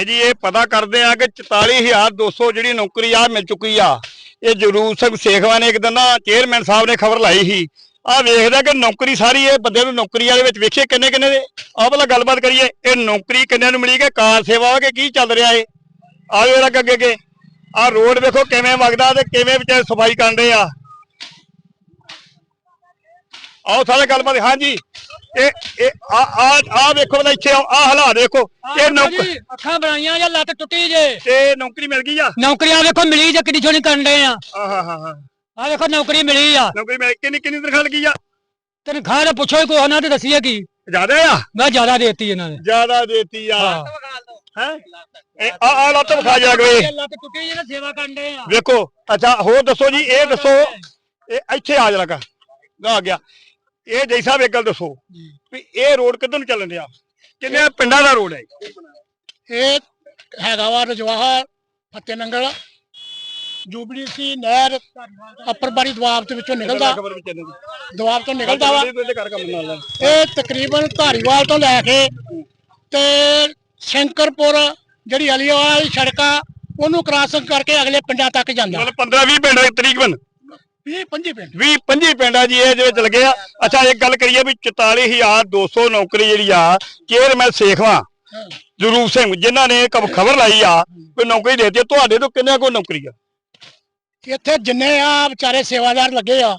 ਇਹ ਜੀ, ਇਹ ਪਤਾ ਕਰਦੇ ਆ ਕਿ 44200 ਜਿਹੜੀ ਨੌਕਰੀ ਆ, ਮਿਲ ਚੁੱਕੀ ਆ। ਇਹ ਜਰੂਰ ਸਿੰਘ ਸੇਖਵਾ ਨੇ ਇੱਕ ਦਿਨ ਨਾ ਚੇਅਰਮੈਨ ਸਾਹਿਬ ਨੇ ਖਬਰ ਲਾਈ ਸੀ। ਆ ਵੇਖਦਾ ਕਿ ਨੌਕਰੀ ਸਾਰੀ ਇਹ ਬੰਦੇ ਨੂੰ ਨੌਕਰੀ ਵਾਲੇ ਵਿੱਚ ਵੇਖੀਏ ਕਿੰਨੇ ਕਿੰਨੇ ਦੇ। ਆਹ ਪਹਿਲਾਂ ਗੱਲਬਾਤ ਕਰੀਏ, ਇਹ ਨੌਕਰੀ ਕਿੰਨਿਆਂ ਨੂੰ ਮਿਲੀ ਕਿ ਕਾਰ ਸੇਵਾ ਕਿ ਕੀ ਚੱਲ ਰਿਹਾ ਏ? ਆਜੋ ਜਰਾ ਅੱਗੇ ਅੱਗੇ ਆ ਰੋਡ ਵੇਖੋ ਕਿਵੇਂ ਵਗਦਾ ਤੇ ਕਿਵੇਂ ਵਿਚਾਰੇ ਸਫ਼ਾਈ ਕਰਦੇ ਆ। ਆਓ ਸਾਰੇ ਗੱਲਬਾਤ, ਹਾਂਜੀ। ਇਹ ਇਹ ਆ ਆ ਆ ਵੇਖੋ ਪਹਿਲਾਂ ਇੱਥੇ ਆਓ ਆ ਹਾਲਾਤ ਦੇਖੋ ਇਹ ਨੌਕਰੀ ਅੱਖਾਂ ਬਣਾਈਆਂ ਜਾਂ ਲੱਤ ਟੁੱਟੀ ਜੇ? ਤੇ ਨੌਕਰੀ ਮਿਲ ਗਈ ਆ? ਨੌਕਰੀਆਂ ਵੇਖੋ ਮਿਲੀ ਜੇ ਕਿੱਡੀ ਸੋਹਣੀ ਕਰਨ ਡਏ ਆ। ਆਹਾ ਹਾ ਹਾ ਆ ਵੇਖੋ ਨੌਕਰੀ ਮਿਲੀ ਆ। ਨੌਕਰੀ ਮਿਲ ਕਿੰਨੀ ਕਿੰਨੀ ਤਨਖਾਹ ਲੱਗੀ ਆ? ਤਨਖਾਹ ਦਾ ਪੁੱਛੋ ਕੋਈ ਉਹਨਾਂ ਤੇ ਦੱਸੀਏ ਕੀ। ਜ਼ਿਆਦਾ ਆ? ਮੈਂ ਜ਼ਿਆਦਾ ਦੇਤੀ ਇਹਨਾਂ ਨੇ। ਜ਼ਿਆਦਾ ਦੇਤੀ ਆ। ਹਾਂ। ਆ ਆ ਲੱਤ ਵਿਖਾ ਜਾ ਕੇ ਲੱਤ ਟੁੱਟੀ ਜੇ ਸੇਵਾ ਕਰਨ ਡਏ ਆ। ਵੇਖੋ ਅੱਛਾ ਹੋਰ ਦੱਸੋ ਜੀ ਇਹ ਦੱਸੋ। ਇਹ ਇੱਥੇ ਆ ਕਾ। ਆ ਗਿਆ। ਇਹ ਜੈ ਸਾਹਿਬ ਇੱਕ ਗੱਲ ਦੱਸੋ ਵੀ ਇਹ ਰੋਡ ਕਿੱਧਰ ਨੂੰ ਚੱਲਣ ਡਿਆ? ਕਿੰਨੇ ਪਿੰਡਾਂ ਦਾ ਰੋਡ ਹੈ ਇਹ? ਹੈਗਾ ਵਾ ਰਜਵਾਹਾ ਫਤਿਹ ਨੰਗਲ। ਜੂਬਲੀ ਸੀ ਨਹਿਰ ਅੱਪਰ ਬਾਰੀ ਦਵਾਬ ਦੇ ਵਿੱਚੋਂ ਨਿਕਲਦਾ। ਦਵਾਬ ਤੋਂ ਨਿਕਲਦਾ ਵਾ। ਇਹ ਤਕਰੀਬਨ ਧਾਰੀਵਾਲ ਤੋਂ ਲੈ ਕੇ ਤੇ ਸ਼ੰਕਰਪੁਰ ਜਿਹੜੀ ਅਲੀਵਾਲ ਵਾਲੀ ਸੜਕ ਉਹਨੂੰ ਕ੍ਰਾਸਿੰਗ ਕਰਕੇ ਅਗਲੇ ਪਿੰਡਾਂ ਤੱਕ ਜਾਂਦਾ। ਮਤਲਬ 15 20 ਪਿੰਡ ਤਰੀਕਬਨ 20 25 ਪਿੰਡ। 20 25 ਪਿੰਡ ਆ ਜੀ ਇਹ ਜਿਹੜੇ ਚਲ ਗਏ ਆ। ਅੱਛਾ ਇੱਕ ਗੱਲ ਕਰੀਏ ਵੀ 44200 ਨੌਕਰੀ ਜਿਹੜੀ ਆ ਚੇਅਰਮੈਨ ਸੇਖਵਾ ਜਰੂਰ ਸਿੰਘ ਜਿਨ੍ਹਾਂ ਨੇ ਖਬਰ ਲਾਈ ਆ ਵੀ ਨੌਕਰੀ ਦੇਤੀ ਤੁਹਾਡੇ ਤੋਂ ਕਿੰਨੇ ਕੋ ਨੌਕਰੀ ਆ? ਇੱਥੇ ਜਿੰਨੇ ਆ ਵਿਚਾਰੇ ਸੇਵਾਦਾਰ ਲੱਗੇ ਆ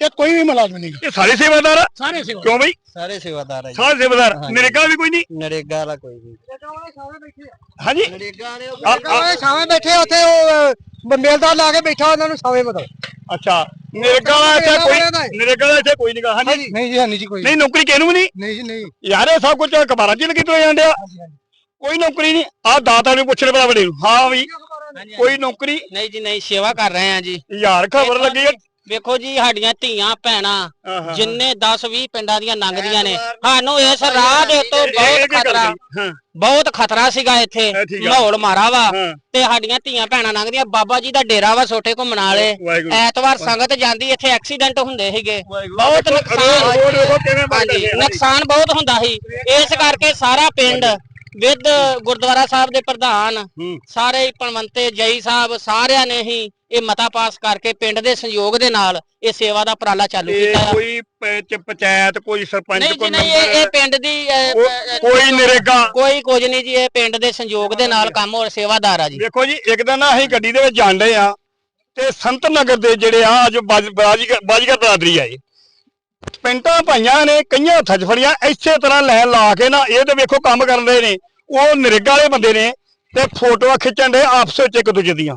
ਇਹ ਕੋਈ ਵੀ ਮੁਲਾਜ਼ਮ ਨਹੀਂ ਗਾ। ਇਹ ਸਾਰੇ ਸੇਵਾਦਾਰ ਆ? ਸਾਰੇ ਸੇਵਾ ਕਿਉਂ ਬਈ? ਸਾਰੇ ਸੇਵਾਦਾਰ ਆ ਜੀ। ਸਾਰੇ ਸੇਵਾਦਾਰ। ਨਰੇਗਾ ਵੀ ਕੋਈ ਨਹੀਂ ਨਰੇਗਾ ਵਾਲਾ ਕੋਈ ਨਹੀਂ ਹਾਂਜੀ। ਨਰੇਗਾ ਵਾਲੇ ਆ- ਆ- ਸਾਵੇਂ ਬੈਠੇ ਉੱਥੇ ਉਹ ਮੇਲਦਾਰ ਲਾ ਕੇ ਬੈਠਾ ਉਹਨਾਂ ਨੂੰ ਸਾਵੇਂ ਮਤਲਬ। ਅੱਛਾ। ਨਰੇਗਾ ਵਾਲਾ ਇੱਥੇ ਕੋਈ ਨਰੇਗਾ ਵਾਲਾ ਇੱਥੇ ਕੋਈ ਨਹੀਂਗਾ ਹਾਂਜੀ। ਨਹੀਂ ਜੀ ਹਾਂਜੀ ਜੀ ਕੋਈ ਨਹੀਂ ਨੌਕਰੀ ਕਿਹਨੂੰ ਵੀ ਨਹੀਂ ਨਹੀਂ ਜੀ ਨਹੀਂ। ਯਾਰ ਇਹ ਸਭ ਕੁਝ ਅਖਬਾਰਾਂ 'ਚ ਹੀ ਲੱਗੀ ਤੋਏ ਜਾਂਦੇ ਆ ਕੋਈ ਨੌਕਰੀ ਨਹੀਂ ਆ ਦਾਤਾ ਨੂੰ ਪੁੱਛਣੇ ਪਤਾ ਵੱਡੇ ਨੂੰ ਹਾਂ ਵੀ। ਕੋਈ ਨੌਕਰੀ? ਨਹੀਂ ਜੀ ਨਹੀਂ ਸੇਵਾ ਕਰ ਰਹੇ ਆ ਜੀ। ਯਾਰ ਖਬਰ ਲੱਗੀ ਆ। ਵੇਖੋ ਜੀ ਸਾਡੀਆਂ ਧੀਆਂ ਭੈਣਾਂ। ਜਿੰਨੇ 10 20 ਪਿੰਡਾਂ ਦੀਆਂ ਲੰਘਦੀਆਂ ਨੇ ਸਾਨੂੰ ਇਸ ਰਾਹ ਦੇ ਉੱਤੋਂ ਬਹੁਤ ਖਤਰਾ ਬਹੁਤ ਖਤਰਾ ਸੀਗਾ ਇੱਥੇ। ਮਾਹੌਲ ਮਾਰਾ ਵਾ ਤੇ ਸਾਡੀਆਂ ਧੀਆਂ ਭੈਣਾਂ ਲੰਘਦੀਆਂ ਬਾਬਾ ਜੀ ਦਾ ਡੇਰਾ ਵਾ ਛੋਟੇ ਘੁੰਮਣ ਵਾਲੇ ਐਤਵਾਰ ਸੰਗਤ ਜਾਂਦੀ ਇੱਥੇ ਐਕਸੀਡੈਂਟ ਹੁੰਦੇ ਸੀਗੇ। ਬਹੁਤ ਨੁਕਸਾਨ। ਨੁਕਸਾਨ ਬਹੁਤ ਹੁੰਦਾ ਸੀ ਇਸ ਕਰਕੇ ਸਾਰਾ ਪਿੰਡ ਵਿਦ ਗੁਰਦੁਆਰਾ ਸਾਹਿਬ ਦੇ ਪ੍ਰਧਾਨ। ਸਾਰੇ ਹੀ ਪਣਵੰਤੇ ਜਈ ਸਾਹਿਬ ਸਾਰਿਆਂ ਨੇ ਹੀ ਇਹ ਮਤਾ ਪਾਸ ਕਰਕੇ ਪਿੰਡ ਦੇ ਸੰਯੋਗ ਦੇ ਨਾਲ ਇਹ ਸੇਵਾ ਦਾ ਉਪਰਾਲਾ ਚਾਲੂ ਇਹ ਕੀਤਾ। ਕੋਈ ਪ- ਪੰਚਾਇਤ ਕੋਈ ਸਰਪੰਚ ਨਹੀਂ ਜੀ ਕੋਈ ਨਹੀਂ ਇਹ ਇਹ ਪਿੰਡ ਦੀ ਅਹ, ਉਹ- ਅਹ, ਕੋਈ ਨਰੇਗਾ। ਕੋਈ ਕੁਝ ਨਹੀਂ ਜੀ ਇਹ ਪਿੰਡ ਦੇ ਸੰਯੋਗ ਦੇ ਨਾਲ ਕੰਮ ਹੋਰ ਸੇਵਾਦਾਰ ਆ ਜੀ। ਦੇਖੋ ਜੀ ਇੱਕ ਦਿਨ ਅਸੀਂ ਗੱਡੀ ਦੇ ਵਿੱਚ ਜਾਂਦੇ ਆ ਤੇ ਸੰਤ ਨਗਰ ਦੇ ਜਿਹੜੇ ਆ ਅੱਜ ਬਾਜੀਗਰ ਬਰਾਦਰੀ ਆਏ ਪਿੰਟਾਂ ਭਾਈਆਂ ਨੇ ਕਈਆਂ ਹੱਥਾਂ 'ਚ ਫੜੀਆਂ ਇਸੇ ਤਰ੍ਹਾਂ ਲੈਣ ਲਾ ਕੇ ਨਾ ਇਹ ਤੇ ਵੇਖੋ ਕੰਮ ਕਰਨ ਦੇ ਨੇ ਉਹ ਨਰੇਗਾ ਵਾਲੇ ਬੰਦੇ ਨੇ ਤੇ ਫੋਟੋਆਂ ਖਿੱਚਣ ਦੇ ਆਪਸ ਵਿੱਚ ਇੱਕ ਦੂਜੇ ਦੀਆਂ।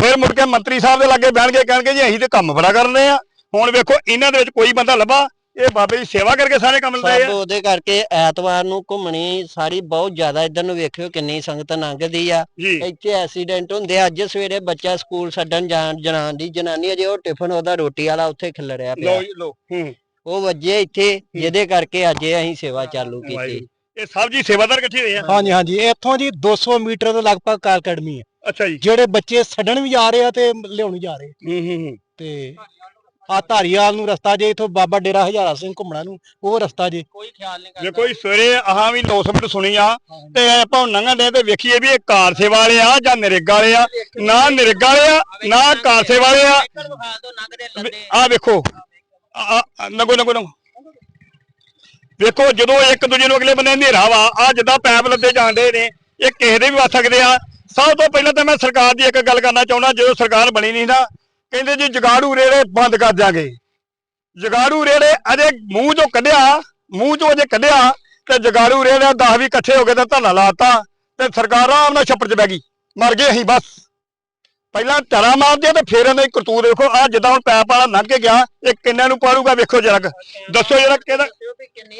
ਫਿਰ ਮੁੜ ਕੇ ਮੰਤਰੀ ਸਾਹਿਬ ਦੇ ਲਾਗੇ ਬਹਿਣਗੇ ਕਹਿਣਗੇ ਜੀ ਅਸੀਂ ਤੇ ਕੰਮ ਬੜਾ ਕਰਨੇ ਆ। ਹੁਣ ਵੇਖੋ ਇਹਨਾਂ ਦੇ ਵਿੱਚ ਕੋਈ ਬੰਦਾ ਲੱਭਾ ਇਹ ਬਾਬੇ ਦੀ ਸੇਵਾ ਕਰਕੇ ਸਾਰੇ ਕੰਮ ਲਏ ਸਭ ਆ ਉਹਦੇ ਕਰਕੇ ਐਤਵਾਰ ਨੂੰ ਘੁੰਮਣੀ ਸਾਰੀ ਬਹੁਤ ਜ਼ਿਆਦਾ ਇਧਰ ਨੂੰ ਵੇਖਿਓ ਕਿੰਨੀ ਸੰਗਤ ਲੰਘਦੀ ਆ। ਜੀ। ਇੱਥੇ ਐਕਸੀਡੈਂਟ ਹੁੰਦੇ ਆ। ਅੱਜ ਸਵੇਰੇ ਬੱਚਾ ਸਕੂਲ ਛੱਡਣ ਜਾਣ ਜਨਾਨ ਦੀ ਜਨਾਨੀ ਅਜੇ ਉਹ ਟਿਫਨ ਉਹਦਾ ਰੋਟੀ ਵਾਲਾ ਉੱਥੇ ਖਿਲਰਿਆ ਲੋ ਪਿਆ ਜੀ ਲੋ ਹੂੰ। ਉਹ ਵੱਜੇ ਇੱਥੇ ਜਿਹਦੇ ਕਰਕੇ ਅੱਜ ਇਹ ਅਸੀਂ ਸੇਵਾ ਚਾਲੂ ਕੀਤੀ। ਵਾਹਿਗੁਰੂ। ਇਹ ਸਭ ਜੀ ਸੇਵਾਦਾਰ ਇਕੱਠੇ ਹੋਏ ਆ। ਹਾਂਜੀ ਹਾਂਜੀ। ਇੱਥੋਂ ਜੀ 200 ਮੀਟਰ ਦੇ ਲਗਭਗ ਕਾਰ ਅਕੈਡਮੀ ਹੈ ਅੱਛਾ ਜੀ। ਜਿਹੜੇ ਬੱਚੇ ਛੱਡਣ ਵੀ ਜਾ ਰਹੇ ਆ ਤੇ ਲਿਆਉਣ ਵੀ ਜਾ ਰਹੇ ਹੂੰ ਹੂੰ ਹੂੰ। ਤੇ ਆ ਧਾਰੀਵਾਲ ਨੂੰ ਰਸਤਾ ਜੇ ਇਥੋਂ ਬਾਬਾ ਡੇਰਾ ਹਜ਼ਾਰਾ ਸਿੰਘ ਘੁੰਮਣਾ ਨੂੰ ਉਹ ਰਸਤਾ ਜੇ। ਕੋਈ ਖਿਆਲ ਨਹੀਂ ਜੇ ਕੋਈ ਸਵੇਰੇ ਆਹਾਂ ਵੀ 900 ਮਿੰਟ ਸੁਣੀ ਆ ਤੇ ਆਪਾਂ ਲੰਘਣ ਦੇ ਤੇ ਵੇਖੀਏ ਵੀ ਇਹ ਕਾਰ ਸੇਵਾ ਵਾਲੇ ਆ ਜਾਂ ਨਿਰੇਗਾ ਵਾਲੇ ਆ। ਨਾ ਨਿਰੇਗਾ ਵਾਲੇ ਆ ਨਾ ਕਾਰ ਸੇਵਾ ਵਾਲੇ ਆ। ਆ ਵੇਖੋ ਨਗੋ ਨਗੋ ਨਗੋ ਵੇਖੋ। ਜਦੋਂ ਇੱਕ ਦੂਜੇ ਨੂੰ ਅਗਲੇ ਬੰਨੇ ਹਨੇਰਾ ਵਾ ਆ ਜਿੱਦਾਂ ਪੈਪ ਲੱਦੇ ਜਾਂਦੇ ਨੇ ਇਹ ਕਿਸੇ ਦੇ ਵੀ ਵੱਜ ਸਕਦੇ ਆ। ਸਭ ਤੋਂ ਪਹਿਲਾਂ ਤਾਂ ਮੈਂ ਸਰਕਾਰ ਦੀ ਇੱਕ ਗੱਲ ਕਰਨਾ ਚਾਹੁੰਦਾ, ਜਦੋਂ ਸਰਕਾਰ ਬਣੀ ਨਹੀਂ ਨਾ, ਕਹਿੰਦੇ ਜੀ ਜਗਾੜੂ ਰੇੜੇ ਬੰਦ ਕਰ ਦਿਆਂਗੇ। ਜਗਾੜੂ ਰੇੜੇ ਅਜੇ ਮੂੰਹ ਚੋਂ ਕੱਢਿਆ, ਮੂੰਹ ਚੋਂ ਅਜੇ ਕੱਢਿਆ, ਤੇ ਜਗਾੜੂ ਰੇੜੇ 10 ਵੀ ਇਕੱਠੇ ਹੋ ਗਏ ਤਾਂ ਧਰਨਾ ਲਾਤਾ ਤੇ ਸਰਕਾਰ ਆਰਾਮ ਨਾਲ ਛੱਪੜ 'ਚ ਬਹਿ ਗਈ। ਮਰ ਗਏ ਅਸੀਂ ਬਸ। ਪਹਿਲਾਂ ਟਰਾ ਮਾਰਦੇ ਤੇ ਫੇਰ ਇਹਨਾਂ ਦੀ ਕਰਤੂਤ ਦੇਖੋ ਆ ਜਿੱਦਾਂ ਹੁਣ ਪੈਪ ਵਾਲਾ ਲੰਘ ਕੇ ਗਿਆ, ਇਹ ਕਿੰਨਿਆਂ ਨੂੰ ਪਾੜੂਗਾ ਵੇਖੋ ਜਰਾ ਦੱਸੋ ਜਰਾ ਕਿਹਦਾ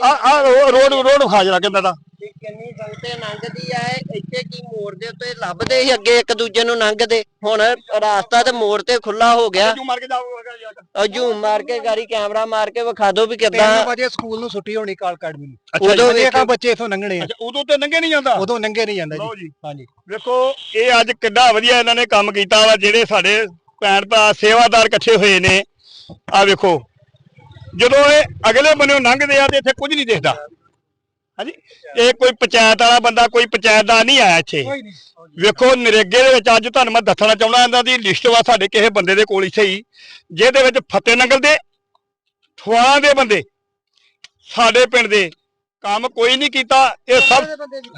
ਆ ਆ ਰੋਡ ਰੋਡ ਹਾਜ਼ਰਾ ਕਿੰਨਾ ਦਾ। ਕਿੰਨੀ ਸੰਗਤੇ ਲੰਘਦੀ ਆ ਇਹ ਇੱਥੇ ਕੀ ਮੋੜ ਦੇ ਉੱਤੇ ਲੱਭਦੇ ਸੀ ਅੱਗੇ ਇੱਕ ਦੂਜੇ ਨੂੰ ਲੰਘਦੇ? ਹੁਣ ਰਾਸਤਾ ਤੇ ਮੋੜ ਤੇ ਖੁੱਲਾ ਹੋ ਗਿਆ। ਜੂ ਮਾਰ ਕੇ ਜਾਊਗਾ ਉਹ ਝੂਮ ਮਾਰ ਕੇ ਗਾੜੀ ਕੈਮਰਾ ਮਾਰ ਕੇ ਵਿਖਾ ਦਿਓ ਵੀ 3 ਕਿੱਦਾਂ ਵਜੇ ਸਕੂਲ ਨੂੰ ਛੁੱਟੀ ਹੋਣੀ ਕਾਰ ਅਕੈਡਮੀ ਨੂੰ ਅੱਛਾ ਉਦੋਂ ਅਜੇ ਕਾ ਵੇਖਿਓ ਬੱਚੇ ਇਥੋਂ ਲੰਘਣੇ ਆ। ਅੱਛਾ ਉਦੋਂ ਤੇ ਨੰਗੇ ਨਹੀਂ ਜਾਂਦਾ? ਉਦੋਂ ਨੰਗੇ ਨਹੀਂ ਜਾਂਦਾ ਲਓ ਜੀ। ਜੀ ਹਾਂਜੀ। ਵੇਖੋ ਇਹ ਅੱਜ ਕਿੱਡਾ ਵਧੀਆ ਇਹਨਾਂ ਨੇ ਕੰਮ ਕੀਤਾ ਵਾ ਜਿਹੜੇ ਸਾਡੇ ਭੈਣ ਭਰਾ ਸੇਵਾਦਾਰ ਇਕੱਠੇ ਹੋਏ ਨੇ। ਆ ਵੇਖੋ। ਜਦੋਂ ਇਹ ਅਗਲੇ ਬੰਨਿਓ ਲੰਘਦੇ ਆ ਤੇ ਇੱਥੇ ਕੁਝ ਨਹੀਂ ਦਿਖਦਾ। ਹਾਂਜੀ? ਇਹ ਕੋਈ ਪੰਚਾਇਤ ਵਾਲਾ ਬੰਦਾ ਕੋਈ ਪੰਚਾਇਤ ਦਾ ਨਹੀਂ ਆਇਆ ਇੱਥੇ। ਵੇਖੋ ਨਰੇਗੇ ਦੇ ਵਿੱਚ ਅੱਜ ਤੁਹਾਨੂੰ ਮੈਂ ਦੱਸਣਾ ਚਾਹੁੰਦਾ ਇਹਨਾਂ ਦੀ ਲਿਸਟ ਵਾ ਸਾਡੇ ਕਿਸੇ ਬੰਦੇ ਦੇ ਕੋਲ ਇੱਥੇ ਹੀ ਜਿਹਦੇ ਵਿੱਚ ਫਤਿਹ ਨੰਗਲ ਦੇ ਠਵਾਂ ਦੇ ਬੰਦੇ ਸਾਡੇ ਪਿੰਡ ਦੇ ਕੰਮ ਕੋਈ ਨਹੀਂ ਕੀਤਾ ਇਹ ਸਭ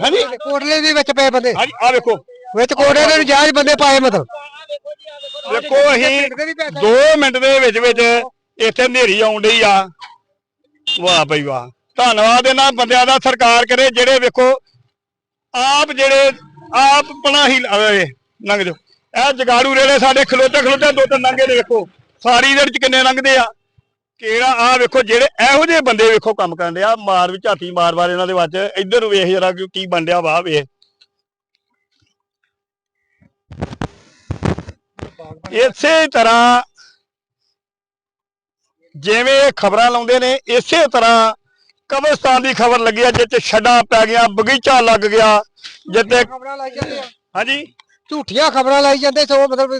ਹਾਂਜੀ? ਕੋਟਲੇ ਦੇ ਵਿੱਚ ਪਏ ਬੰਦੇ। ਹਾਂਜੀ ਆ ਵੇਖੋ। ਵਿੱਚ ਕੋਟਲੇ ਦੇ ਨਜਾਇਜ਼ ਬੰਦੇ ਪਾਏ ਮਤਲਬ। ਵੇਖੋ ਅਸੀਂ 2 ਮਿੰਟ ਦੇ ਵਿੱਚ ਵਿੱਚ ਇੱਥੇ ਹਨੇਰੀ ਆਉਣ ਡਈ ਆ। ਵਾਹ ਬਈ ਵਾਹ। ਧੰਨਵਾਦ ਇਹਨਾਂ ਬੰਦਿਆਂ ਦਾ, ਸਰਕਾਰ ਕਰੇ ਜਿਹੜੇ ਵੇਖੋ, ਆਪ ਜਿਹੜੇ, ਆਪ ਪਣਾ ਹੀ ਲਾਵੇ ਲੰਘ ਜਾਓ। ਇਹ ਜਗਾੜੂ ਰੇੜੇ ਸਾਡੇ ਖਲੋਤੇ ਖਲੋਤੇ ਦੋ ਤਿੰਨ ਲੰਘੇ ਨੇ ਵੇਖੋ। ਸਾਰੀ ਦੇ ਵਿੱਚ ਕਿੰਨੇ ਲੰਘਦੇ ਆ? ਕਿਹੜਾ ਆ ਵੇਖੋ ਜਿਹੜੇ ਇਹੋ ਜਿਹੇ ਬੰਦੇ ਵੇਖੋ ਕੰਮ ਕਰਦੇ ਆ ਮਾਰ ਵੀ ਝਾਤੀ ਮਾਰ ਮਾਰ ਇਹਨਾਂ ਦੇ ਵਿੱਚ ਇੱਧਰ ਨੂੰ ਵੇਖ ਜਰਾ ਕਿ ਕੀ ਬੰਡਿਆ ਵਾਹ ਵੇਖ। ਇਸੇ ਤਰ੍ਹਾਂ ਜਿਵੇਂ ਖਬਰਾਂ ਲਾਉਂਦੇ ਨੇ, ਇਸੇ ਤਰ੍ਹਾਂ ਕਬਰਸਤਾਨ ਦੀ ਖਬਰ ਲੱਗੀ ਆ ਜਿੱਥੇ ਛੱਡਾ ਪੈ ਗਿਆ ਬਗੀਚਾ ਲੱਗ ਗਿਆ ਜਿੱਥੇ ਖਬਰਾਂ ਲਾਈ ਜਾਂਦੇ ਆ। ਹਾਂਜੀ। ਝੂਠੀਆਂ ਖਬਰਾਂ ਲਾਈ ਜਾਂਦੇ ਸੋ ਮਤਲਬ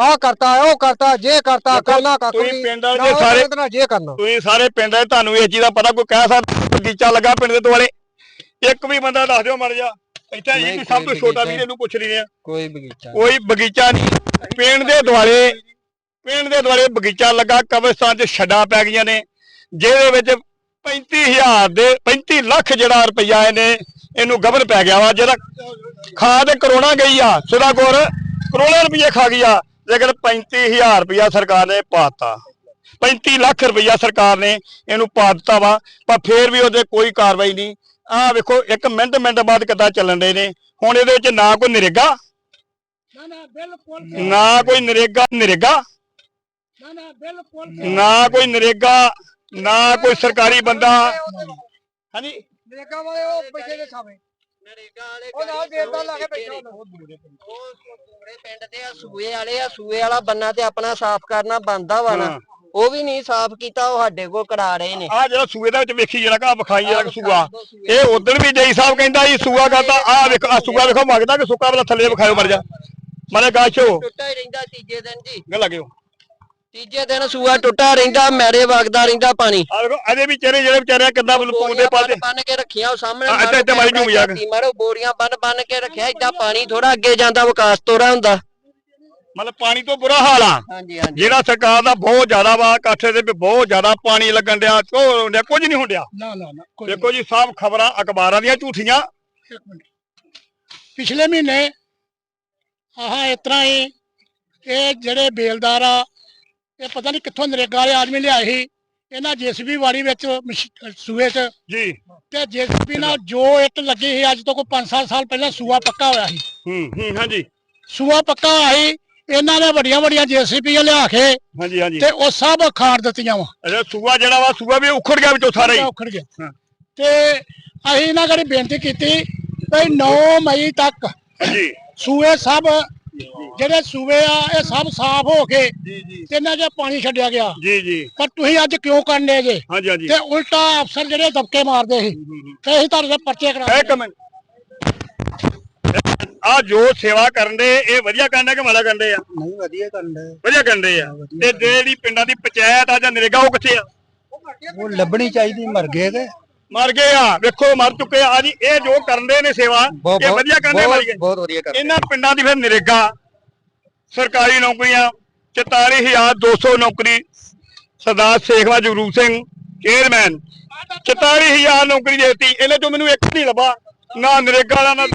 ਆਹ ਕਰਤਾ ਉਹ ਕਰਤਾ ਜੇ ਕਰਤਾ ਕਰਨਾ ਕੱਖ ਨਹੀਂ ਪਿੰਡ ਵਾਲੇ ਸਾਰੇ- ਜੇ ਕਰਨਾ। ਤੁਸੀਂ ਸਾਰੇ ਪਿੰਡ ਦੇ ਤੁਹਾਨੂੰ ਇਸ ਚੀਜ਼ ਦਾ ਪਤਾ ਕੋਈ ਕਹਿ ਸਕਦਾ ਬਗੀਚਾ ਲੱਗਾ ਪਿੰਡ ਦੇ ਦੁਆਲੇ। ਇੱਕ ਵੀ ਬੰਦਾ ਦੱਸ ਦਿਓ ਮਰ ਜਾ ਇੱਥੇ ਇਹ ਵੀ ਸਭ ਤੋਂ ਛੋਟਾ ਬਗੀਚਾ ਵੀ ਇਹਨੂੰ ਪੁੱਛ ਰਹੀ ਆ ਕੋਈ ਬਗੀਚਾ ਕੋਈ ਬਗੀਚਾ ਨਹੀਂ। ਪਿੰਡ ਦੇ ਦੁਆਲੇ ਪਿੰਡ ਦੇ ਦੁਆਲੇ ਬਗੀਚਾ ਲੱਗਾ ਕਬਰਸਤਾਨ 'ਚ ਛੱਡਾਂ ਪੈ ਗਈਆਂ ਨੇ। ਜਿਹਦੇ ਵਿੱਚ 35000 ਦੇ 35 ਲੱਖ ਜਿਹੜਾ ਰੁਪਈਆ ਇਹਨੇ ਇਹਨੂੰ ਗਬਰ ਪੈ ਗਿਆ ਵਾ ਜਿਹੜਾ ਖਾ ਤੇ ਕਰੋਨਾ ਗਈ ਆ ਸੁਦਾ ਕੋਰ ਕਰੋਨਾ ਰੁਪਈਏ ਖਾ ਗਈ ਆ ਲੇਕਿਨ 35000 ਰੁਪਈਆ ਸਰਕਾਰ ਨੇ ਪਾਤਾ 35 ਲੱਖ ਰੁਪਈਆ ਸਰਕਾਰ ਨੇ ਇਹਨੂੰ ਪਾ ਦਿੱਤਾ ਵਾ ਪਰ ਫੇਰ ਵੀ ਉਹਦੇ ਕੋਈ ਕਾਰਵਾਈ ਨਹੀਂ। ਆਹ ਵੇਖੋ ਇੱਕ ਮਿੰਟ ਮਿੰਟ ਬਾਅਦ ਕਿੱਦਾਂ ਚੱਲਣ ਦੇ ਨੇ। ਹੁਣ ਇਹਦੇ ਵਿੱਚ ਨਾ ਕੋਈ ਨਰੇਗਾ? ਨਾ ਕੋਈ ਨਰੇਗਾ ਨਰੇਗਾ? ਨਾ ਕੋਈ ਨਰੇਗਾ? ਨਾ ਕੋਈ ਸਰਕਾਰੀ ਬੰਦਾ। ਹਾਂਜੀ। ਨਰੇਗਾ ਵਾਲੇ ਉਹ ਪੈਸੇ ਦੇ ਸਾਵੇਂ ਨਰੇਗਾ ਵਾਲੇ ਉਹ ਨਾਲ ਗਾੜੀ ਦੇਰਦਾਰ ਲਾ ਕੇ ਬੈਠੇ ਉਹ ਸੁਖਮਣੇ ਪਿੰਡ ਦੇ ਆ ਸੂਏ ਵਾਲੇ ਆ ਸੂਏ ਵਾਲਾ ਬੰਨਾ ਤੇ ਆਪਣਾ ਸਾਫ਼ ਕਰਨਾ ਬੰਦਾ ਵਾ ਨਾ। ਉਹ ਵੀ ਨਹੀਂ ਸਾਫ਼ ਕੀਤਾ ਉਹ ਸਾਡੇ ਕੋਲ ਕਰਾ ਰਹੇ ਨੇ। ਆ ਜਿਹੜਾ ਸੂਏ ਦੇ ਵਿੱਚ ਵੇਖੀ ਜਿਹੜਾ ਕਾ ਵਿਖਾਈ ਜਿਹੜਾ ਸੂਆ। ਇਹ ਉਦੋਂ ਵੀ ਜਈ ਸਾਹਿਬ ਕਹਿੰਦਾ ਇਹ ਸੂਆ ਕਰਦਾ ਆ ਵੇਖੋ ਆ ਸੂਆ ਵੇਖੋ ਮੰਗਦਾ ਕਿ ਸੁੱਕਾ ਵਾਲਾ ਥੱਲੇ ਵਿਖਾਇਓ ਮਰ ਜਾ। ਮਨੇ ਗਾਛੋ ਟੁੱਟਾ ਹੀ ਰਹਿੰਦਾ ਤੀਜੇ ਦਿਨ ਜੀ। ਗੱਲ ਲੱਗਿਓ ਤੀਜੇ ਦਿਨ ਸੂਆ ਟੁੱਟਾ ਰਹਿੰਦਾ ਮੈਰੇ ਵਗਦਾ ਰਹਿੰਦਾ ਪਾਣੀ। ਆ ਵੇਖੋ ਇਹਦੇ ਵੀ ਚਿਹਰੇ ਜਿਹੜੇ ਵਿਚਾਰੇ ਕਿੱਦਾਂ ਪੂੰਦੇ ਪਾਦੇ ਬੰਨ ਕੇ ਰੱਖੀਆਂ ਉਹ ਸਾਹਮਣੇ ਇੱਥੇ- ਇੱਥੇ ਮਾਰੀ ਝੂਮ ਜਾ ਕੇ। ਮਾਰੋ ਬੋਰੀਆਂ ਬੰਨ ਬੰਨ ਕੇ ਰੱਖਿਆ ਏਦਾਂ ਪਾਣੀ ਥੋੜਾ ਅੱਗੇ ਜਾਂਦਾ ਵਿਕਾਸ ਤੋਰਾ ਹੁੰਦਾ। ਮਤਲਬ ਪਾਣੀ ਤੋਂ ਬੁਰਾ ਹਾਲ ਆ। ਹਾਂਜੀ ਹਾਂਜੀ। ਜਿਹੜਾ ਸਰਕਾਰ ਦਾ ਬਹੁਤ ਜ਼ਿਆਦਾ ਵਾ ਕਾਠੇ ਦੇ ਵੀ ਬਹੁਤ ਜ਼ਿਆਦਾ ਪਾਣੀ ਲੱਗਣ ਡਿਆ ਉਹ ਹੋਣ ਡਿਆ ਕੁਝ ਨਹੀਂ ਹੁੰਦਿਆ ਨਾ ਨਾ ਨਾ ਕੋਈ ਦੇਖੋ ਜੀ ਸਭ ਖਬਰਾਂ ਅਖਬਾਰਾਂ ਦੀਆਂ ਝੂਠੀਆਂ। ਇੱਕ ਮਿੰਟ। ਪਿਛਲੇ ਮਹੀਨੇ ਆਹ ਇਸ ਤਰ੍ਹਾਂ ਹੀ ਇਹ ਜਿਹੜੇ ਬੇਲਦਾਰ ਆ ਇਹ ਪਤਾ ਨਹੀਂ ਕਿੱਥੋਂ ਨਰੇਗਾ ਵਾਲੇ ਆਦਮੀ ਲਿਆਏ ਸੀ। ਇਹਨਾਂ ਜੀਸੀਬੀ ਵਾੜੀ ਵਿੱਚ ਮਸ਼- ਸੂਏ 'ਚ। ਜੀ। ਤੇ ਜੀਸੀਬੀ ਨਾਲ ਜੋ ਇੱਟ ਲੱਗੀ ਸੀ ਅੱਜ ਤੋਂ ਕੋਈ 5-7 ਸਾਲ ਪਹਿਲਾਂ ਸੂਆ ਪੱਕਾ ਹੋਇਆ ਸੀ। ਹੂੰ ਹੂੰ ਹਾਂਜੀ। ਸੂਆ ਪੱਕਾ ਹੋਇਆ ਸੀ ਇਹਨਾਂ ਨੇ ਵੱਡੀਆਂ ਵੱਡੀਆਂ ਜੀਸੀਬੀਆਂ ਲਿਆ ਕੇ ਹਾਂਜੀ ਹਾਂਜੀ। ਤੇ ਉਹ ਸਭ ਖਾੜ ਦਿੱਤੀਆਂ ਵਾ। ਅੱਛਾ ਸੂਆ ਜਿਹੜਾ ਵਾ ਸੂਆ ਵੀ ਉਖੜ ਗਿਆ ਵਿੱਚੋਂ ਸਾਰਾ ਹੀ? ਉਖੜ ਗਿਆ। ਹਾਂ। ਤੇ ਅਸੀਂ ਇਹਨਾਂ ਕੋਲ ਬੇਨਤੀ ਕੀਤੀ ਵੀ 9 ਮਈ ਤੱਕ ਜੀ ਸੂਏ ਸਭ ਜਿਹੜੇ ਸੂਏ ਆ ਇਹ ਸਭ ਸਾਫ਼ ਹੋ ਕੇ ਜੀ ਜੀ। ਤੇ ਇਹਨਾਂ 'ਚ ਪਾਣੀ ਛੱਡਿਆ ਗਿਆ। ਜੀ ਜੀ। ਪਰ ਤੁਸੀਂ ਅੱਜ ਕਿਉਂ ਕਰਨੇ ਜੇ? ਹਾਂਜੀ ਹਾਂਜੀ। ਤੇ ਉਲਟਾ ਅਫਸਰ ਜਿਹੜੇ ਦਬਕੇ ਮਾਰਦੇ ਸੀ ਤੇ ਅਸੀਂ ਤੁਹਾਡੇ ਪਰਚੇ ਕਰਾ ਇੱਕ ਮਿੰਟ। ਆ ਜੋ ਸੇਵਾ ਕਰਨ ਦੇ ਇਹ ਵਧੀਆ ਕਰਦੇ ਕਿ ਮਾੜਾ ਕਰਦੇ ਆ? ਨਹੀਂ ਵਧੀਆ ਕਰਦਾ ਵਧੀਆ ਕਰਦੇ ਆ। ਤੇ ਜਿਹੜੀ ਪਿੰਡਾਂ ਦੀ ਪੰਚਾਇਤ ਆ ਜਾਂ ਨਰੇਗਾ ਉਹ ਕਿੱਥੇ ਆ? ਉਹ ਲੱਭਣੀ ਚਾਹੀਦੀ ਮਰ ਗਏ ਤੇ। ਮਰ ਗਏ ਆ। ਵੇਖੋ ਮਰ ਚੁੱਕੇ ਆ। ਜੀ ਇਹ ਜੋ ਕਰਦੇ ਨੇ ਸੇਵਾ ਇਹ ਵਧੀਆ ਕਰਦੇ ਮਰ ਗਏ ਬਹੁਤ ਵਧੀਆ ਇਹਨਾਂ ਪਿੰਡਾਂ ਦੀ ਫਿਰ ਨਰੇਗਾ ਸਰਕਾਰੀ ਨੌਕਰੀਆਂ 44200 ਨੌਕਰੀ ਸਰਦਾਰ ਸੇਖਵਾ ਜਗਰੂਪ ਸਿੰਘ ਚੇਅਰਮੈਨ 44000 ਨੌਕਰੀ ਦੇਤੀ ਇਹਨੇ ਚੋਂ ਮੈਨੂੰ ਇੱਕ ਨਹੀਂ ਲੱਭਾ ਨਾ ਨਰੇਗਾ ਦਾ ਨਾ।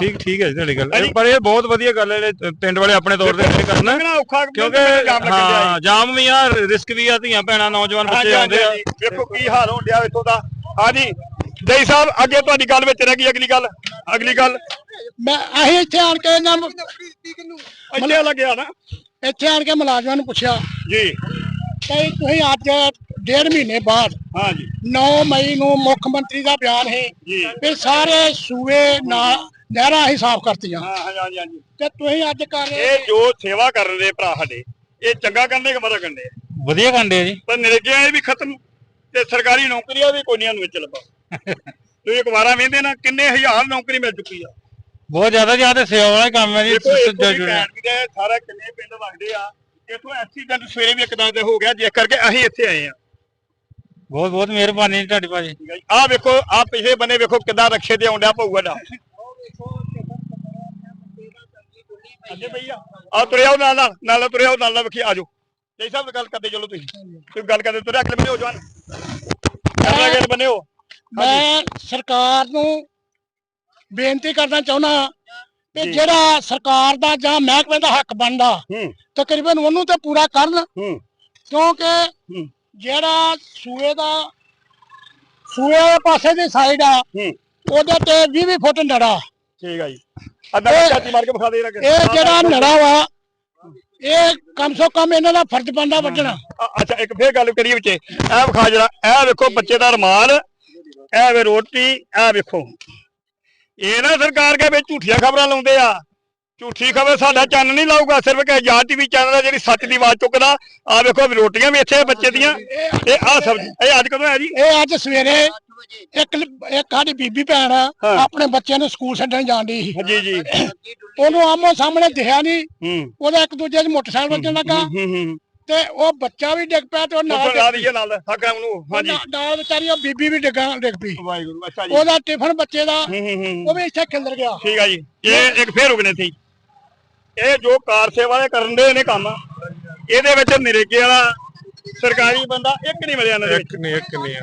ਠੀਕ ਠੀਕ ਹੈ ਜੀ ਤੁਹਾਡੀ ਗੱਲ। ਪਰ ਇਹ ਬਹੁਤ ਵਧੀਆ ਗੱਲ ਹੈ ਜਿਹੜੇ ਪਿੰਡ ਵਾਲੇ ਆਪਣੇ ਤੌਰ ਤੇ ਇਹ ਕਰਨਾ। ਕਿਉਂਕਿ ਹਾਂ ਜਾਮ ਵੀ ਆ ਰਿਸਕ ਵੀ ਆ ਧੀਆਂ ਭੈਣਾਂ ਨੌਜਵਾਨ। ਬੱਚੇ ਆਉਂਦੇ ਆ। ਵੇਖੋ ਕੀ ਹਾਲ ਹੋਣ ਡਿਆ ਇੱਥੋਂ ਦਾ। ਹਾਂਜੀ ਜੈ ਸਾਹਿਬ ਅੱਗੇ ਤੁਹਾਡੀ ਗੱਲ ਵਿੱਚ ਰਹਿ ਗਈ ਅਗਲੀ ਗੱਲ ਅਗਲੀ ਗੱਲ। ਮੈਂ ਅਸੀਂ ਇੱਥੇ ਆਣ ਕੇ ਇਹਨਾਂ ਨੂੰ- ਇੱਥੇ ਲੱਗਿਆ ਨਾ। ਇੱਥੇ ਆਣ ਕੇ ਮੁਲਾਜ਼ਮਾਂ ਨੂੰ ਪੁੱਛਿਆ ਜੀ। ਕਿ ਤੁਸੀਂ ਅੱਜ ਡੇਢ ਮਹੀਨੇ ਬਾਅਦ ਹਾਂਜੀ 9 ਮਈ ਨੂੰ ਮੁੱਖ ਮੰਤਰੀ ਦਾ ਬਿਆਨ ਹੈ। ਜੀ। ਵੀ ਸਾਰੇ ਸੂਏ ਨਾ ਨਹਿਰਾਂ ਅਸੀਂ ਸਾਫ਼ ਕਰਤੀਆਂ। ਹਾਂ ਹਾਂਜੀ ਹਾਂਜੀ ਤੇ ਤੁਸੀਂ ਅੱਜ ਕਰ ਰਹੇ ਇਹ ਜੋ ਸੇਵਾ ਕਰ ਰਹੇ ਭਰਾ ਸਾਡੇ ਇਹ ਚੰਗਾ ਕਰਨੇ ਕਿ ਮਾੜਾ ਕਰਨੇ ਵਧੀਆ ਕੰਡੇ ਜੀ। ਪਰ ਨਰੇਗਿਆਂ ਇਹ ਵੀ ਖਤਮ ਤੇ ਸਰਕਾਰੀ ਨੌਕਰੀਆਂ ਵੀ ਕੋਈ ਨਹੀਂ ਨੂੰ ਵਿੱਚ ਲੱਭਾ। ਤੁਸੀਂ ਅਖਬਾਰਾਂ ਵੇਂਦੇ ਨਾ ਕਿੰਨੇ ਹਜ਼ਾਰ ਨੌਕਰੀ ਮਿਲ ਚੁੱਕੀ ਆ। ਬਹੁਤ ਜ਼ਿਆਦਾ ਜ਼ਿਆਦਾ ਸੇਵਾ ਵਾਲਾ ਕੰਮ ਹੈ ਜੀ ਦੇਖੋ ਵੀ ਸਾਰਾ ਕਿੰਨੇ ਪਿੰਡ ਲੱਗਦੇ ਆ। ਇੱਥੋਂ ਐਕਸੀਡੈਂਟ ਸਵੇਰੇ ਵੀ ਇੱਕ ਦਾ ਤੇ ਹੋ ਗਿਆ ਜਿਸ ਕਰਕੇ ਅਸੀਂ ਇੱਥੇ ਆਏ ਆ। ਬਹੁਤ ਬਹੁਤ ਮਿਹਰਬਾਨੀ ਜੀ ਤੁਹਾਡੀ ਭਾਜੀ। ਆਹ ਵੇਖੋ ਆਹ ਪਿਛਲੇ ਬੰਨੇ ਵੇਖੋ ਕਿੱਦਾਂ ਰਕਸ਼ੇ ਤੇ ਆਉਂਦਿਆ ਪਊਗਾ ਦਾ। ਅੱਗੇ ਭਈਆ ਆ ਤੁਰਿਆ ਉਹ ਨਾਲ ਨਾਲ ਨਾਲ ਤੁਰਿਆ ਉਹ ਨਾਲ ਨਾਲ ਵੇਖੀ ਆਜੋ ਜੈ ਸਾਹਿਬ ਗੱਲ ਕਰਦੇ ਚਲੋ ਤੁਸੀਂ। ਤੁਸੀਂ ਗੱਲ ਕਰਦੇ ਤੁਰਿਆ ਅਗਲੇ ਬੰਨੇ ਹੋ ਜਵਾਨ। ਅਗਲੇ ਬੰਨੇ ਹੋ। ਮੈਂ ਸਰਕਾਰ ਨੂੰ ਬੇਨਤੀ ਕਰਨਾ ਚਾਹੁੰਦਾ ਕਿ। ਜਿਹੜਾ ਸਰਕਾਰ ਦਾ ਜਾਂ ਮਹਿਕਮੇ ਦਾ ਹੱਕ ਬਣਦਾ ਤਕਰੀਬਨ ਉਹਨੂੰ ਤੇ ਪੂਰਾ ਕਰਨ। ਕਿਉਂਕਿ ਜਿਹੜਾ ਸੂਏ ਦਾ ਸੂਏ ਦੇ ਪਾਸੇ ਦੀ ਸਾਈਡ ਆ ਉਹਦੇ ਤੇ 20 20 ਫੁੱਟ ਨੜਾ। ਠੀਕ ਆ ਜੀ। ਅੱਧਾ ਚਾਤੀ ਮਾਰ ਕੇ ਵਿਖਾ ਦੇ ਇਹ ਜਿਹੜਾ ਨੜਾ ਵਾ ਇਹ ਕਮ ਸੋ ਕਮ ਇਹਨਾਂ ਦਾ ਫਰਜ਼ ਬਣਦਾ ਵੱਢਣਾ। ਅੱਛਾ ਇੱਕ ਫੇਰ ਗੱਲ ਕਰੀਏ ਵਿੱਚ। ਇਹ ਵਿਖਾ ਜਰਾ ਇਹ ਵੇਖੋ ਬੱਚੇ ਦਾ ਰਮਾਲ। ਇਹ ਵੇ ਰੋਟੀ ਇਹ ਵੇਖੋ। ਇਹ ਨਾ ਸਰਕਾਰ ਕੇ ਵਿੱਚ ਝੂਠੀਆਂ ਖਬਰਾਂ ਲਾਉਂਦੇ ਆ। ਝੂਠੀ ਖਬਰ ਸਾਡਾ ਚੰਨ ਨਹੀਂ ਲਾਊਗਾ ਸਿਰਫ ਕਿ ਆਜ਼ਾਦ ਟੀਵੀ ਚੈਨਲ ਆ ਜਿਹੜੀ ਸੱਚ ਦੀ ਆਵਾਜ਼ ਚੁੱਕਦਾ। ਆ ਵੇਖੋ ਵੀ ਰੋਟੀਆਂ ਵੀ ਇੱਥੇ ਬੱਚੇ ਦੀਆਂ। ਤੇ ਆ ਸਬਜ਼ੀ ਇਹ ਅੱਜ ਕਦੋਂ ਹੈ ਜੀ? ਇਹ ਅੱਜ ਸਵੇਰੇ ਇੱਕ ਇੱਕ ਸਾਡੀ ਬੀਬੀ ਭੈਣ ਆਪਣੇ ਬੱਚਿਆਂ ਨੂੰ ਸਕੂਲ ਛੱਡਣ ਜਾਂਦੀ ਸੀ। ਜੀ ਜੀ। ਉਹਨੂੰ ਆਮੋ ਸਾਹਮਣੇ ਦਿਖਿਆ ਨਹੀਂ। ਉਹਦਾ ਇੱਕ ਦੂਜੇ ਦੇ ਮੋਟਰਸਾਈਕਲ ਵੱਜਣ ਲੱਗਾ। ਤੇ ਉਹ ਬੱਚਾ ਵੀ ਡਿੱਗ ਪਿਆ ਤੇ ਉਹ ਨਾਲ ਲਾ ਦਈਏ ਨਾਲ ਹਕਰਮ ਨੂੰ ਹਾਂਜੀ। ਨਾਲ- ਵਿਚਾਰੀ ਉਹ ਬੀਬੀ ਵੀ ਡਿੱਗਾਂ ਡਿੱਗ ਪਈ। ਵਾਹਿਗੁਰੂ ਅੱਛਾ ਜੀ। ਉਹਦਾ ਟਿਫਨ ਬੱਚੇ ਦਾ ਉਹ ਵੀ ਇੱਥੇ ਖਿਲਰ ਗਿਆ। ਠੀਕ ਆ ਜੀ। ਇਹ ਇੱਕ ਫੇਰ ਰੁਕਨੇ ਸੀ। ਇਹ ਜੋ ਕਾਰ ਸੇਵਾ ਦੇ ਕਰਨ ਦੇ ਨੇ ਕੰਮ ਇਹਦੇ ਵਿੱਚ ਨਰੇਗੇ ਵਾਲਾ ਸਰਕਾਰੀ ਬੰਦਾ ਇੱਕ ਨਹੀਂ ਮਿਲਿਆ ਇਹਨਾਂ ਦੇ ਵਿੱਚ। ਨਹੀਂ ਇੱਕ ਨਹੀਂ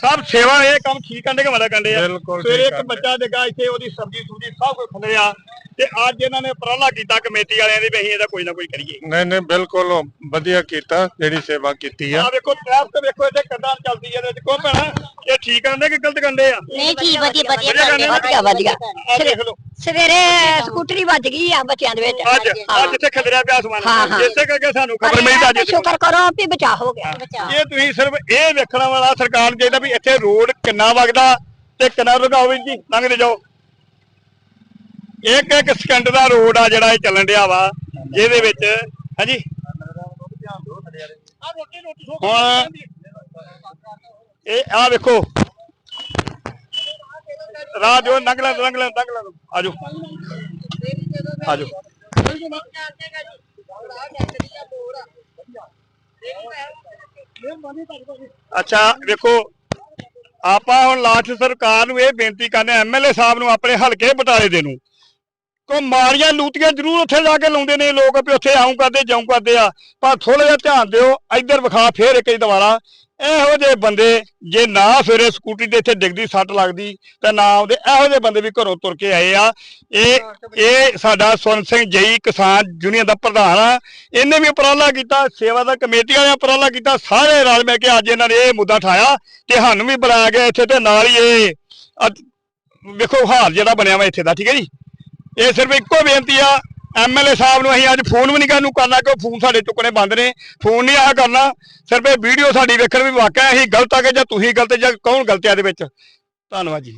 ਸਭ ਸੇਵਾ ਇਹ ਕੰਮ ਠੀਕ ਕੰਡੇ ਕੇ ਮਦਦ ਕੰਡੇ ਆ। ਬਿਲਕੁਲ ਸਵੇਰੇ ਇੱਕ ਬੱਚਾ ਦੇਗਾ ਇੱਥੇ ਉਹਦੀ ਸਬਜ਼ੀ ਸੁਬਜ਼ੀ ਸਭ ਕੁਝ ਖੰਡਿਆ ਤੇ ਅੱਜ ਇਹਨਾਂ ਨੇ ਉਪਰਾਲਾ ਕੀਤਾ ਕਮੇਟੀ ਵਾਲਿਆਂ ਦੀ ਵੀ ਅਸੀਂ ਇਹਦਾ ਕੋਈ ਨਾ ਕੋਈ ਕਰੀਏ। ਨਹੀਂ ਨਹੀਂ ਬਿਲਕੁਲ ਵਧੀਆ ਕੀਤਾ ਜਿਹੜੀ ਸੇਵਾ ਕੀਤੀ ਆ। ਵੇਖੋ ਟ੍ਰੈਫਿਕ ਵੇਖੋ ਇੱਥੇ ਕਿੱਦਾਂ ਚੱਲਦੀ ਹੈ ਇਹਦੇ ਵਿੱਚ ਕੋ ਭੈਣਾ ਇਹ ਠੀਕ ਕੰਡੇ ਕਿ ਗਲਤ ਕੰਡੇ ਆ? ਨਹੀਂ ਜੀ ਵਧੀਆ ਵਧੀਆ ਵਧੀਆ ਕਰਦੇ ਵਧੀਆ ਵਧੀਆ ਆ ਦੇਖ ਲਓ। ਸਵੇਰੇ ਸਕੂਟਰੀ ਵੱਜ ਗਈ ਆ ਬੱਚਿਆਂ ਦੇ ਵਿੱਚ। ਅੱਜ ਅੱਜ ਇੱਥੇ ਖਿਲਰਿਆ ਪਿਆ ਸਮਾਨ ਹਾਂ, ਹਾਂ। ਇਸੇ ਕਰਕੇ ਸਾਨੂੰ ਪਰ ਖਬਰ ਮਿਲੀ ਤਾਂ ਅੱਜ ਇਹ ਸ਼ੁਕਰ ਕਰੋ ਵੀ ਬਚਾ ਹੋ ਗਿਆ ਇਹ ਤੁਸੀਂ ਸਿਰਫ ਇਹ ਵੇਖਣ ਵਾਲਾ ਸਰਕਾਰ ਨੂੰ ਚਾਹੀਦਾ ਵੀ ਇੱਥੇ ਰੋਡ ਕਿੰਨਾ ਵਗਦਾ ਤੇ ਕਿੰਨਾ ਰੁਕਾਓ ਵੀ ਜੀ ਲੰਘਦੇ ਜਾਓ। ਇੱਕ ਇੱਕ ਸਕਿੰਟ ਦਾ ਰੋਡ ਆ ਜਿਹੜਾ ਇਹ ਚੱਲਣ ਡਿਆ ਵਾ ਜਿਹਦੇ ਵਿੱਚ ਹਾਂਜੀ? ਹੁਣ ਇਹ ਆ ਵੇਖੋ। ਰਾਹ ਜੋ ਲੰਘ ਲੈ ਲੰਘ ਲੈ ਲੰਘ ਲੈ। ਆਜੋ। ਆਜੋ। ਅੱਛਾ, ਵੇਖੋ, ਆਪਾਂ ਹੁਣ ਲਾਸਟ ਸਰਕਾਰ ਨੂੰ ਇਹ ਬੇਨਤੀ ਕਰਨੇ ਐਮਐਲਏ ਸਾਹਿਬ ਨੂੰ ਆਪਣੇ ਹਲਕੇ ਬਟਾਲੇ ਦੇ ਨੂੰ ਕੋ ਮਾਰੀਆਂ ਲੂਤੀਆਂ ਜ਼ਰੂਰ ਉੱਥੇ ਜਾ ਕੇ ਲਾਉਂਦੇ ਨੇ ਲੋਕ, ਵੀ ਉੱਥੇ ਆਉਂ ਕਰਦੇ ਜਾਉਂ ਕਰਦੇ ਆ, ਪਰ ਥੋੜਾ ਜਿਹਾ ਧਿਆਨ ਦਿਓ, ਇੱਧਰ ਵਿਖਾ, ਫੇਰ ਇੱਕ ਜੀ ਦੁਬਾਰਾ ਇਹੋ ਜਿਹੇ ਬੰਦੇ, ਜੇ ਨਾ ਸਵੇਰੇ ਸਕੂਟਰੀ ਦੇ ਇੱਥੇ ਡਿੱਗਦੀ, ਸੱਟ ਲੱਗਦੀ, ਤਾਂ ਨਾ ਆਉਂਦੇ ਇਹੋ ਜਿਹੇ ਬੰਦੇ ਵੀ ਘਰੋਂ ਤੁਰ ਕੇ ਆਏ ਆ। ਇਹ ਇਹ ਸਾਡਾ ਸੁਨ ਸਿੰਘ ਜਈ ਕਿਸਾਨ ਯੂਨੀਅਨ ਦਾ ਪ੍ਰਧਾਨ ਆ। ਇਹਨੇ ਵੀ ਉਪਰਾਲਾ ਕੀਤਾ, ਸੇਵਾ ਦਾ ਕਮੇਟੀ ਵਾਲਿਆਂ ਉਪਰਾਲਾ ਕੀਤਾ, ਸਾਰੇ ਰਲ ਮਿਲ ਕੇ ਅੱਜ ਇਹਨਾਂ ਨੇ ਇਹ ਮੁੱਦਾ ਠਾਇਆ ਤੇ ਸਾਨੂੰ ਵੀ ਬੁਲਾਇਆ ਗਿਆ ਇੱਥੇ ਤੇ ਨਾਲ ਹੀ ਇਹ ਵੇਖੋ ਹਾਲ ਜਿਹੜਾ ਬਣਿਆ ਵਾ ਇੱਥੇ ਦਾ, ਠੀਕ ਹੈ ਜੀ? ਇਹ ਸਿਰਫ ਇੱਕੋ ਬੇਨਤੀ ਆ ਐਮਐਲਏ ਸਾਹਿਬ ਨੂੰ ਅਸੀਂ ਅੱਜ ਫੋਨ ਵੀ ਨਹੀਂ ਕਰਨ, ਨੂੰ ਕਰਨਾ ਕਿ ਫੋਨ ਸਾਡੇ ਚੁੱਕਣੇ ਬੰਦ ਨੇ। ਫੋਨ ਨਹੀਂ ਆਹ ਕਰਨਾ, ਸਿਰਫ ਇਹ ਵੀਡੀਓ ਸਾਡੀ ਵੇਖਣ ਵੀ ਵਾਕਿਆ ਅਸੀਂ ਗਲਤ ਆ ਗਏ ਜਾਂ ਤੁਸੀਂ ਗਲਤ ਜਾਂ ਕੌਣ ਗਲਤ ਆ ਇਹਦੇ ਵਿੱਚ। ਧੰਨਵਾਦ ਜੀ।